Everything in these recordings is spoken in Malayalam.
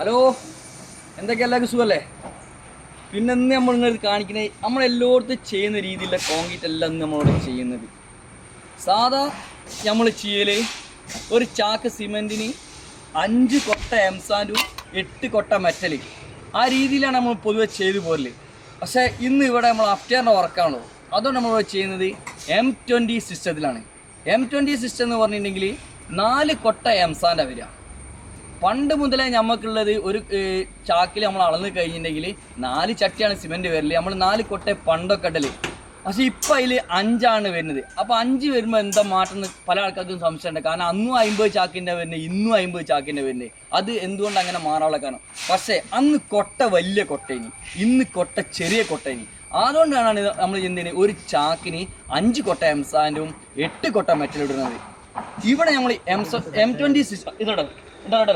ഹലോ? എന്തൊക്കെ എല്ലാവർക്കും സുഖമല്ലേ പിന്നെ ഇന്ന് നമ്മൾ ഇങ്ങനെ കാണിക്കുന്നത് നമ്മൾ എല്ലായിടത്തും ചെയ്യുന്ന രീതിയിലുള്ള കോൺക്രീറ്റ് അല്ല ഇന്ന് നമ്മളോട് ചെയ്യുന്നത്. സാധാ നമ്മൾ ചെയ്യൽ ഒരു ചാക്ക് സിമെന്റിന് അഞ്ച് കൊട്ട എംസാൻഡും എട്ട് കൊട്ട മെറ്റൽ ആ രീതിയിലാണ് നമ്മൾ പൊതുവെ ചെയ്തു പോരൽ. പക്ഷേ ഇന്ന് ഇവിടെ നമ്മൾ അഫ്റ്ററിന്റെ വർക്കാണല്ലോ അതുകൊണ്ട് നമ്മൾ ചെയ്യുന്നത് എം ട്വന്റി സിസ്റ്റത്തിലാണ് എം ട്വന്റി സിസ്റ്റം എന്ന് പറഞ്ഞിട്ടുണ്ടെങ്കിൽ നാല് കൊട്ട എംസാന്റെ വരിക. പണ്ട് മുതലേ നമുക്കുള്ളത് ഒരു ചാക്കിൽ നമ്മൾ അളന്ന് കഴിഞ്ഞിട്ടുണ്ടെങ്കിൽ നാല് ചട്ടിയാണ് സിമെന്റ് വരൽ. നമ്മൾ നാല് കൊട്ടെ പണ്ടൊക്കെ ഇടൽ. പക്ഷെ ഇപ്പം അതിൽ അഞ്ചാണ് വരുന്നത്. അപ്പോൾ അഞ്ച് വരുമ്പോൾ എന്താ മാറ്റം പല ആൾക്കാർക്കും സംശയമുണ്ട്. കാരണം അന്നും അമ്പത് ചാക്കിന്റെ വരുന്നത് ഇന്നും അമ്പത് ചാക്കിന്റെ വരുന്നത് അത് എന്തുകൊണ്ട് അങ്ങനെ മാറാനുള്ള കാരണം? പക്ഷേ അന്ന് കൊട്ട വലിയ കൊട്ടേനി. ഇന്ന് കൊട്ട ചെറിയ കൊട്ടേനി. അതുകൊണ്ടാണ് നമ്മൾ എന്തിന് ഒരു ചാക്കിന് അഞ്ച് കൊട്ട എംസാൻഡും എട്ട് കൊട്ട മെറ്റലിടുന്നത് ഇവിടെ നമ്മൾ എം എം ട്വന്റി സിക്സ് ഇതോടെ ഇതോടെ.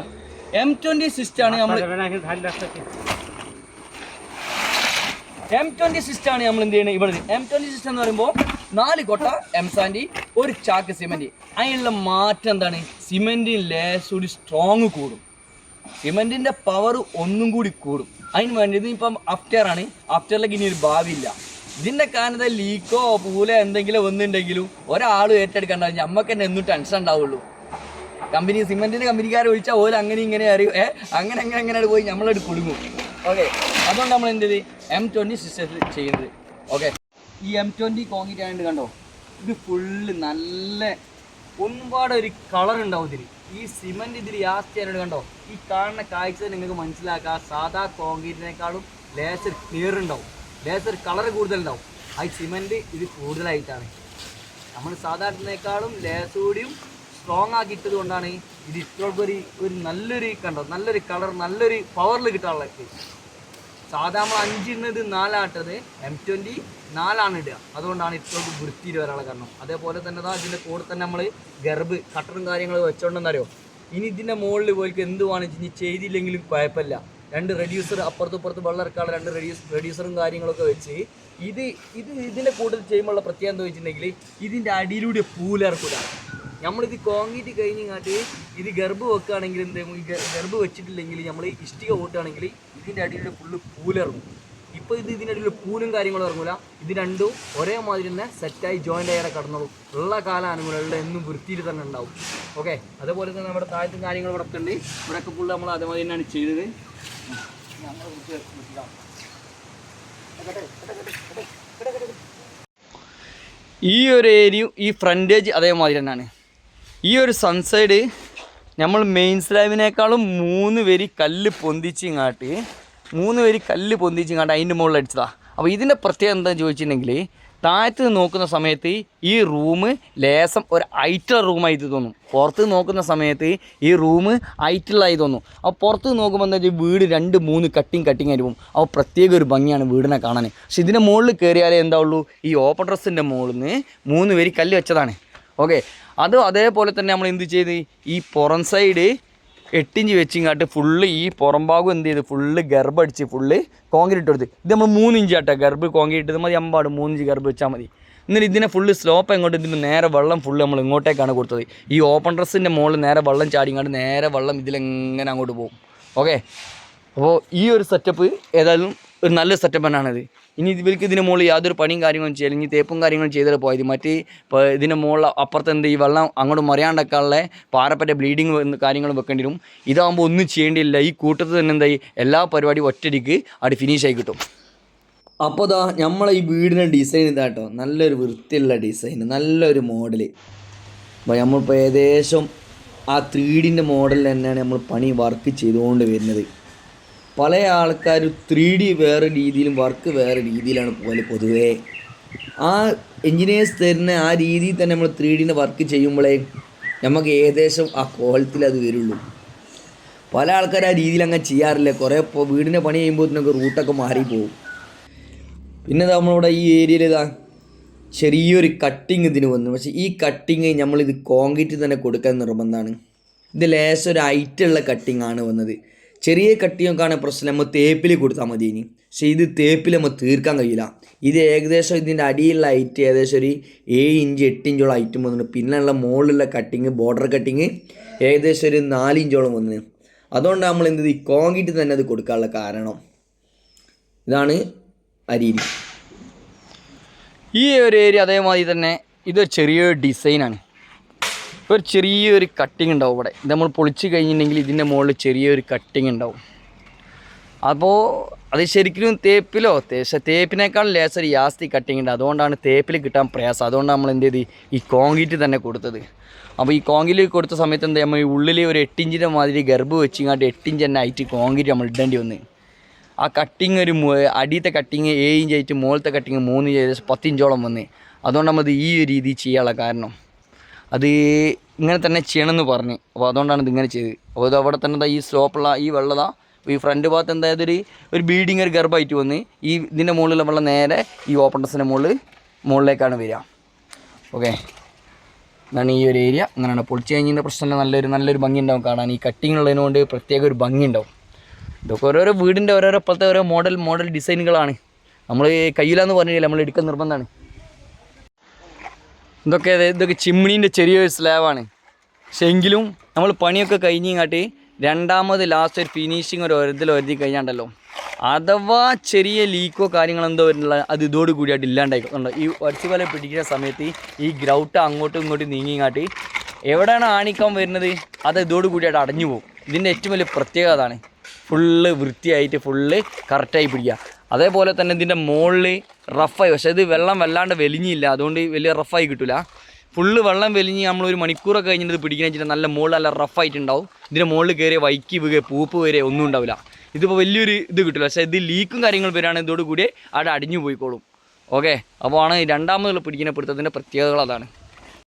എം ട്വന്റി സിസ്റ്റാണ് നമ്മൾ എം ട്വന്റി സിസ്റ്റാണ് നമ്മൾ എന്ത് ചെയ്യുന്നത് ഇവിടെ എം ട്വന്റി സിസ്റ്റം എന്ന് പറയുമ്പോൾ നാല് കൊട്ട എം സാൻഡി ഒരു ചാക്ക് സിമെന്റ്. അതിനുള്ള മാറ്റം എന്താണ്? സിമെന്റിന് ലേശൂടി സ്ട്രോങ് കൂടും. സിമെന്റിന്റെ പവർ ഒന്നും കൂടി കൂടും. അതിന് വേണ്ടി ഇതിപ്പം അഫ്റ്റർ ആണ്. അഫ്റ്ററിലേക്ക് ഇനി ഒരു ഭാവിയില്ല. ഇതിന്റെ കാരണത്തെ ലീക്കോ പൂലോ എന്തെങ്കിലും വന്നിട്ടുണ്ടെങ്കിലും ഒരാൾ ഏറ്റെടുക്കണ്ട നമുക്ക് തന്നെ എന്നും ടെൻഷൻ ഉണ്ടാവുള്ളൂ. കമ്പനി സിമെന്റിന്റെ കമ്പനിക്കാരെ വിളിച്ചാൽ ഓല അങ്ങനെ ഇങ്ങനെ അറിയും. ഏ അങ്ങനെ അങ്ങനെ അങ്ങനെ പോയി നമ്മളത് കുടുങ്ങും. ഓക്കെ അതുകൊണ്ട് നമ്മൾ എന്ത് എം ട്വന്റി സിസ്റ്റത്തിൽ ചെയ്യുന്നത്. ഓക്കെ ഈ എം ട്വന്റി കോൺക്രീറ്റ് ആയതുകൊണ്ട് കണ്ടോ? ഇത് ഫുള്ള് നല്ല ഒരുപാട് ഒരു കളർ ഉണ്ടാവും ഇതിൽ ഈ സിമെന്റ് ഇതിൽ ചെയ്യാനായിട്ട് കണ്ടോ? ഈ കാണുന്ന കാഴ്ച നിങ്ങൾക്ക് മനസ്സിലാക്കാം. സാധാ കോൺക്രീറ്റിനേക്കാളും ലേസർ ക്ലിയർ ഉണ്ടാവും. ലേസർ കളർ കൂടുതലുണ്ടാവും. ആ സിമെന്റ് ഇത് കൂടുതലായിട്ടാണ്. നമ്മൾ സാധാരണക്കാളും ലേസൂടിയും സ്ട്രോങ് ആക്കിയിട്ടത് കൊണ്ടാണ് ഇത് സ്ട്രോബെറി ഒരു നല്ലൊരു കണ്ടോ? നല്ലൊരു കളർ നല്ലൊരു പവറിൽ കിട്ടാനുള്ള സാധാ നമ്മൾ അഞ്ചിന്നത് നാലാട്ടത് എം ട്വന്റി നാലാണ് ഇടുക. അതുകൊണ്ടാണ് ഇത്രയും വൃത്തിയിൽ വരാനുള്ള കാരണം. അതേപോലെ തന്നെ ദാ ഇതിന്റെ കൂടെ തന്നെ നമ്മൾ ഗർഭ് കട്ടറും കാര്യങ്ങളും വെച്ചോണ്ടെന്നറിയോ? ഇനി ഇതിന്റെ മുകളിൽ പോയി എന്ത് വേണമെന്ന് ഇനി ചെയ്തില്ലെങ്കിലും കുഴപ്പമില്ല. രണ്ട് റെഡ്യൂസർ അപ്പുറത്തും ഇപ്പുറത്ത് വെള്ളം ഇറക്കാനുള്ള രണ്ട് റെഡ്യൂസ് റെഡ്യൂസറും കാര്യങ്ങളൊക്കെ വെച്ച് ഇത് ഇത് ഇതിന്റെ കൂടുതൽ ചെയ്യുമ്പോഴുള്ള പ്രത്യേകത എന്താ വെച്ചിട്ടുണ്ടെങ്കിൽ ഇതിന്റെ അടിയിലൂടെ പൂലിറക്കൂല നമ്മളിത് കോൺക്രീറ്റ് കഴിഞ്ഞാട്ട് ഇത് ഗർഭ് വെക്കുകയാണെങ്കിൽ എന്ത് ഗർഭ് വെച്ചിട്ടില്ലെങ്കിൽ നമ്മൾ ഇഷ്ടിക ഓട്ടുകയാണെങ്കിൽ ഇതിന്റെ അടിയിലൂടെ ഫുള്ള് പൂലിറങ്ങും. ഇപ്പോൾ ഇത് ഇതിന്റെ അടിയിൽ പൂലും കാര്യങ്ങളും ഇറങ്ങൂല. ഇത് രണ്ടും ഒരേ മാതിരി തന്നെ സെറ്റായി ജോയിന്റ് ആയിട്ട് കടന്നോളും. ഉള്ള കാലാനുകൂലമുള്ള എന്നും വൃത്തിയിൽ തന്നെ ഉണ്ടാവും. ഓക്കെ അതുപോലെ തന്നെ നമ്മുടെ താഴത്തും കാര്യങ്ങൾ ഇവിടെ ഉണ്ട്. ഇവിടെയൊക്കെ ഫുള്ള് നമ്മൾ അതേമാതിരി തന്നെയാണ് ചെയ്തത്. ഈ ഒരു ഏരിയയും ഈ ഫ്രണ്ടേജ് അതേമാതിരി തന്നെയാണ്. ഈ ഒരു സൺസൈഡ് നമ്മൾ മെയിൻ സ്ലാബിനേക്കാളും മൂന്ന് വരി കല്ല് പൊന്തിച്ചിങ്ങാട്ട് മൂന്ന് വരി കല്ല് പൊന്തിച്ചിങ്ങാട്ട് അതിന്റെ മുകളിൽ അടിച്ചതാണ് അപ്പോൾ ഇതിന്റെ പ്രത്യേകത എന്താണെന്ന് ചോദിച്ചിട്ടുണ്ടെങ്കിൽ താഴത്ത് നോക്കുന്ന സമയത്ത് ഈ റൂം ലേസം ഒരു ഐറ്റുള്ള റൂമായി തോന്നും. പുറത്ത് നോക്കുന്ന സമയത്ത് ഈ റൂം ഐറ്റുള്ളതായി തോന്നും. അപ്പോൾ പുറത്ത് നോക്കുമ്പോൾ എന്താ വെച്ചാൽ വീട് രണ്ട് മൂന്ന് കട്ടിങ് കട്ടിങ് ആയിരിക്കും അപ്പോൾ പ്രത്യേക ഒരു ഭംഗിയാണ് വീടിനെ കാണാൻ. പക്ഷെ ഇതിന്റെ മുകളിൽ കയറിയാലേ എന്താ ഉള്ളൂ ഈ ഓപ്പൺ ഡ്രസ്സിന്റെ മുകളിൽ നിന്ന് മൂന്ന് പേര് കല്ല് വെച്ചതാണ്. ഓക്കെ അത് അതേപോലെ തന്നെ നമ്മൾ എന്ത് ചെയ്ത്? ഈ പുറം സൈഡ് എട്ടിഞ്ച് വെച്ചിങ്ങാട്ട് ഫുള്ള് ഈ പുറം ഭാഗം എന്ത് ചെയ്ത്? ഫുള്ള് ഗർഭ അടിച്ച് ഫുള്ള് കോൺക്രീറ്റ് എടുത്ത് ഇത് നമ്മൾ മൂന്നിഞ്ച് ആട്ടെ. ഗർഭ് കോൺക്രീറ്റ് ഇത് മതി. അമ്പാട് മൂന്നിഞ്ച് ഗർഭ് വെച്ചാൽ മതി. എന്നിട്ട് ഇതിനെ ഫുള്ള് സ്ലോപ്പ് എങ്ങോട്ട് ഇതിന് നേരെ വെള്ളം ഫുള്ള് നമ്മൾ ഇങ്ങോട്ടേക്കാണ് കൊടുത്തത്. ഈ ഓപ്പൺ ഡ്രസ്സിന്റെ മുകളിൽ നേരെ വെള്ളം ചാടിങ്ങാണ്ട് നേരെ വെള്ളം ഇതിലെങ്ങനെ അങ്ങോട്ട് പോകും. ഓക്കെ അപ്പോൾ ഈ ഒരു സെറ്റപ്പ് ഏതായാലും ഒരു നല്ല സെറ്റപ്പ് തന്നെയാണിത് ഇനി ഇവർക്ക് ഇതിന് മുകളിൽ യാതൊരു പണിയും കാര്യങ്ങളും ചെയ്യില്ല. ഇനി തേപ്പും കാര്യങ്ങളും ചെയ്തിട്ട് പോയത് മറ്റ് ഇപ്പോൾ ഇതിന്റെ മുകളിൽ അപ്പുറത്ത് എന്ത് ഈ വെള്ളം അങ്ങോട്ട് മറിയാണ്ടൊക്കെയുള്ള പാറപ്പറ്റ ബ്ലീഡിങ് കാര്യങ്ങളും വെക്കേണ്ടി വരും. ഇതാകുമ്പോൾ ഒന്നും ചെയ്യേണ്ടിയില്ല. ഈ കൂട്ടത്തിൽ തന്നെ എന്തായി? എല്ലാ പരിപാടിയും ഒറ്റടിക്ക് അവിടെ ഫിനിഷ് ആയി കിട്ടും. അപ്പോൾ ദാ നമ്മളെ ഈ വീടിന്റെ ഡിസൈൻ ഇതാട്ടോ നല്ലൊരു വൃത്തിയുള്ള ഡിസൈൻ നല്ലൊരു മോഡൽ അപ്പോൾ നമ്മളിപ്പോൾ ഏകദേശം ആ ത്രീ ഡിന്റെ മോഡലിൽ തന്നെയാണ് നമ്മൾ പണി വർക്ക് ചെയ്തുകൊണ്ട് വരുന്നത്. പല ആൾക്കാരും ത്രീ ഡി വേറെ രീതിയിലും വർക്ക് വേറെ രീതിയിലാണ് പോലെ പൊതുവേ. ആ എൻജിനീയേഴ്സ് തരുന്ന ആ രീതിയിൽ തന്നെ നമ്മൾ ത്രീ ഡീന്റെ വർക്ക് ചെയ്യുമ്പോഴേ നമുക്ക് ഏകദേശം ആ ക്വാളിറ്റിയിൽ അത് വരുള്ളൂ. പല ആൾക്കാർ ആ രീതിയിൽ അങ്ങനെ ചെയ്യാറില്ല. കുറേ വീടിന്റെ പണി ചെയ്യുമ്പോൾ തന്നെ റൂട്ടൊക്കെ മാറിപ്പോവും പിന്നെ നമ്മളിവിടെ ഈ ഏരിയയിൽ ഇതാ ചെറിയൊരു കട്ടിങ് ഇതിന് വന്നു. പക്ഷേ ഈ കട്ടിങ് നമ്മളിത് കോൺക്രീറ്റ് തന്നെ കൊടുക്കാൻ നിർബന്ധമാണ് ഇത് ലേശം ഒരു ഹൈറ്റുള്ള കട്ടിങ് ആണ് വന്നത്. ചെറിയ കട്ടിങ്ങൊക്കെ ആണ് പ്രശ്നം നമ്മൾ തേപ്പിൽ കൊടുത്താൽ മതി ഇനി. പക്ഷേ ഇത് തേപ്പിൽ നമ്മൾ തീർക്കാൻ കഴിയില്ല. ഇത് ഏകദേശം ഇതിന്റെ അടിയിലുള്ള ഹൈറ്റ് ഏകദേശം ഒരു ഏഴ് ഇഞ്ച് എട്ട് ഇഞ്ചോളം ഹൈറ്റും വന്നിട്ടുണ്ട്. പിന്നെയുള്ള മുകളിലുള്ള കട്ടിങ് ബോർഡർ കട്ടിങ് ഏകദേശം ഒരു നാല് ഇഞ്ചോളം വന്നു അതുകൊണ്ടാണ് നമ്മൾ എന്ത് ഈ കോൺക്രീറ്റ് തന്നെ അത് കൊടുക്കാനുള്ള കാരണം. ഇതാണ് ആ ഈ ഒരു ഏരിയ അതേമാതിരി തന്നെ ഇതൊരു ചെറിയൊരു ഡിസൈനാണ് ഒരു ചെറിയൊരു കട്ടിങ് ഉണ്ടാവും ഇവിടെ. ഇത് നമ്മൾ പൊളിച്ച് കഴിഞ്ഞിട്ടുണ്ടെങ്കിൽ ഇതിന്റെ മുകളിൽ ചെറിയൊരു കട്ടിങ് ഉണ്ടാവും. അപ്പോൾ അത് ശരിക്കും തേപ്പിലോ? തേപ്പിനേക്കാൾ ലേസർ ജാസ്തി കട്ടിങ് ഉണ്ട്. അതുകൊണ്ടാണ് തേപ്പിൽ കിട്ടാൻ പ്രയാസം. അതുകൊണ്ടാണ് നമ്മൾ എന്ത് ചെയ്ത്? ഈ കോൺക്രീറ്റ് തന്നെ കൊടുത്തത്. അപ്പോൾ ഈ കോൺക്രീറ്റ് കൊടുത്ത സമയത്ത് എന്താ നമ്മൾ ഈ ഉള്ളിൽ ഒരു എട്ടിഞ്ചിന്റെ മാതിരി ഗർഭ് വെച്ചിങ്ങാണ്ട് എട്ടിഞ്ച് തന്നെ ആയിട്ട് കോൺക്രീറ്റ് നമ്മൾ ഇടേണ്ടി വന്ന്. ആ കട്ടിങ് ഒരു അടിയത്തെ കട്ടിങ് ഏഴ് ഇഞ്ച് ആയിട്ട് മുകളിലത്തെ കട്ടിങ് മൂന്ന് ഇഞ്ച് പത്തിഞ്ചോളം വന്ന്. അതുകൊണ്ട് നമ്മൾ ഈ ഒരു രീതി ചെയ്യാനുള്ള കാരണം. അത് ഇങ്ങനെ തന്നെ ചെയ്യണമെന്ന് പറഞ്ഞ്. അപ്പോൾ അതുകൊണ്ടാണ് ഇതിങ്ങനെ ചെയ്തത്. അപ്പോൾ ഇത് അവിടെ തന്നെ ഈ സ്ലോപ്പുള്ള ഈ വെള്ളതാ. ഈ ഫ്രണ്ട് ഭാഗത്ത് എന്തായത് ഒരു ഒരു ബീഡിങ് ഒരു ഗർഭമായിട്ട് വന്ന് ഈ ഇതിന്റെ മുകളിലുള്ള വെള്ളം നേരെ ഈ ഓപ്പൺ ഡ്രസ്സിന്റെ മുകളിൽ മുകളിലേക്കാണ് വരിക. ഓക്കെ ഇതാണ് ഈ ഒരു ഏരിയ അങ്ങനെയാണ്. പൊളിച്ച് കഴിഞ്ഞതിന്റെ പ്രശ്നം നല്ലൊരു നല്ലൊരു ഭംഗി ഉണ്ടാവും കാണാൻ. ഈ കട്ടിങ് ഉള്ളതിനുകൊണ്ട് പ്രത്യേക ഒരു ഭംഗി ഉണ്ടാവും. ഇതൊക്കെ ഓരോരോ വീടിന്റെ ഓരോരോ ഇപ്പോഴത്തെ ഓരോ മോഡൽ മോഡൽ ഡിസൈനുകളാണ് നമ്മൾ കയ്യിലാന്ന് പറഞ്ഞില്ല നമ്മൾ എടുക്കാൻ നിർബന്ധമാണ്. ഇതൊക്കെ ഇതൊക്കെ ചിമ്മിണീന്റെ ചെറിയൊരു സ്ലാബാണ് പക്ഷെ എങ്കിലും നമ്മൾ പണിയൊക്കെ കഴിഞ്ഞിങ്ങാട്ട് രണ്ടാമത് ലാസ്റ്റ് ഒരു ഫിനിഷിങ് ഒരു ഒരതിൽ ഒരുതി കഴിഞ്ഞാണ്ടല്ലോ. അഥവാ ചെറിയ ലീക്കോ കാര്യങ്ങളോ എന്തോ വരുന്നുള്ള അത് ഇതോട് കൂടിയായിട്ട് ഇല്ലാണ്ടായിക്കോണ്ട് ഈ ഒരച്ചു പോലെ പിടിക്കുന്ന സമയത്ത് ഈ ഗ്രൗട്ട് അങ്ങോട്ടും ഇങ്ങോട്ടും നീങ്ങിങ്ങാട്ട് എവിടെയാണ് ആണിക്കാൻ വരുന്നത്? അത് ഇതോട് കൂടിയായിട്ട് അടഞ്ഞു പോകും ഇതിന്റെ ഏറ്റവും വലിയ പ്രത്യേകത അതാണ്. ഫുള്ള് വൃത്തിയായിട്ട് ഫുള്ള് കറക്റ്റായി പിടിക്കുക. അതേപോലെ തന്നെ ഇതിന്റെ മുകളിൽ റഫായി. പക്ഷേ ഇത് വെള്ളം വല്ലാണ്ട് വലിഞ്ഞില്ല. അതുകൊണ്ട് വലിയ റഫായി കിട്ടില്ല ഫുള്ള് വെള്ളം വലിഞ്ഞ് നമ്മൾ ഒരു മണിക്കൂറൊക്കെ കഴിഞ്ഞിട്ട് ഇത് പിടിക്കുന്ന വെച്ചിട്ട് നല്ല മുകളിൽ നല്ല റഫായിട്ടുണ്ടാവും. ഇതിന്റെ മുകളിൽ കയറിയ വൈക്കി വീഴുക പൂപ്പ് വരെ ഒന്നും ഉണ്ടാവില്ല. ഇതിപ്പോൾ വലിയൊരു ഇത് കിട്ടില്ല പക്ഷേ ഇത് ലീക്കും കാര്യങ്ങൾ വരികയാണെങ്കിൽ ഇതോടുകൂടി അവിടെ അടിഞ്ഞു പോയിക്കോളും. ഓക്കെ? അപ്പോൾ ആണ് രണ്ടാമതുള്ള പിടിക്കുന്ന പിടുത്തത്തിന്റെ പ്രത്യേകതകൾ അതാണ്.